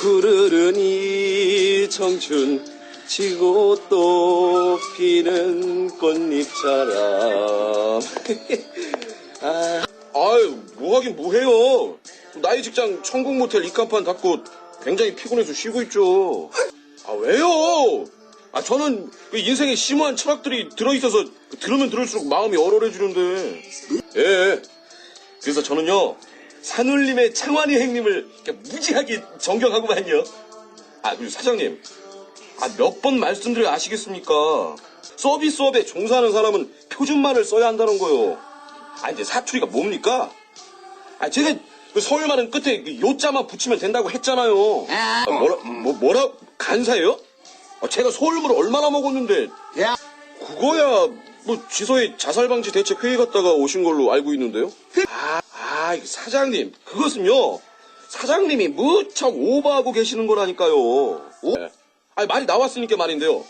푸르르니 청춘 지고 또 피는 꽃잎처럼 아, 아유, 뭐 하긴 뭐 해요. 나이 직장 천국 모텔 입간판 닫고 굉장히 피곤해서 쉬고 있죠. 아, 왜요? 아, 저는 그 인생에 심오한 철학들이 들어있어서 들으면 들을수록 마음이 얼얼해지는데. 예. 그래서 저는요, 산울림의 창환이 행님을 무지하게 존경하고만요. 아, 그리고 사장님. 아, 몇 번 말씀드려 아시겠습니까? 서비스업에 종사하는 사람은 표준말을 써야 한다는 거요. 아, 이제 사투리가 뭡니까? 아, 제가 그 서울말은 끝에 그 요자만 붙이면 된다고 했잖아요. 아. 아, 뭐라, 뭐, 뭐라, 간사예요? 아, 제가 서울물 얼마나 먹었는데, 야, 그거야, 뭐, 지서에 자살방지 대책 회의 갔다가 오신 걸로 알고 있는데요? 아, 아, 사장님, 그것은요, 사장님이 무척 오버하고 계시는 거라니까요. 오? 아니, 말이 나왔으니까 말인데요.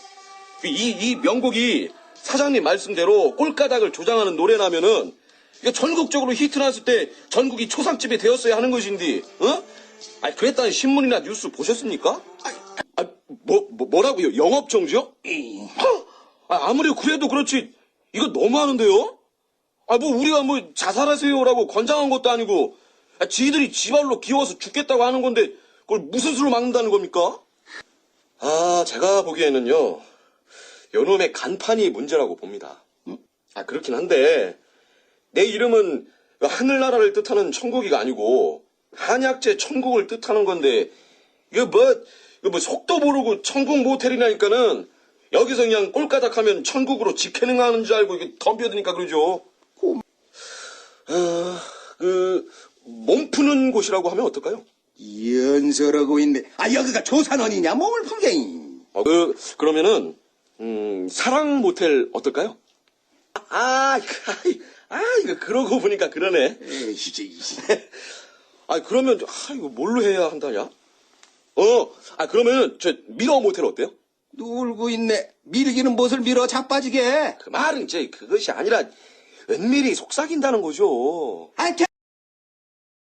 그 이, 이 명곡이 사장님 말씀대로 꼴가닥을 조장하는 노래라면은, 이거 전국적으로 히트 났을 때 전국이 초상집이 되었어야 하는 것인데, 어? 아니, 그랬다는 신문이나 뉴스 보셨습니까? 아, 뭐, 뭐, 뭐라고요? 영업정지요? 아, 아무리 그래도 그렇지. 이거 너무하는데요? 아, 뭐, 우리가 뭐, 자살하세요라고 권장한 것도 아니고, 아, 지들이 지발로 기워서 죽겠다고 하는 건데, 그걸 무슨 수로 막는다는 겁니까? 아, 제가 보기에는요, 요놈의 간판이 문제라고 봅니다. 아, 그렇긴 한데, 내 이름은 하늘나라를 뜻하는 천국이가 아니고, 한약재 천국을 뜻하는 건데, 이거 뭐, 이거 뭐 속도 모르고 천국 모텔이라니까는 여기서 그냥 꼴까닥 하면 천국으로 직행하는 줄 알고 이게 덤벼드니까 그러죠. 아, 그, 몸 푸는 곳이라고 하면 어떨까요? 연설하고 있네. 아, 여기가 조산원이냐? 몸을 풀게. 어, 그, 그러면은, 음, 사랑 모텔 어떨까요? 아, 아, 아, 이거 그러고 보니까 그러네. 에이씨, 아, 그러면, 아, 이거 뭘로 해야 한다냐? 어, 아, 그러면은, 저, 미러 모텔 어때요? 놀고 있네. 밀기는 못을 밀어 자빠지게. 그 말은 이제 그것이 아니라, 은밀히 속삭인다는 거죠. 아, 개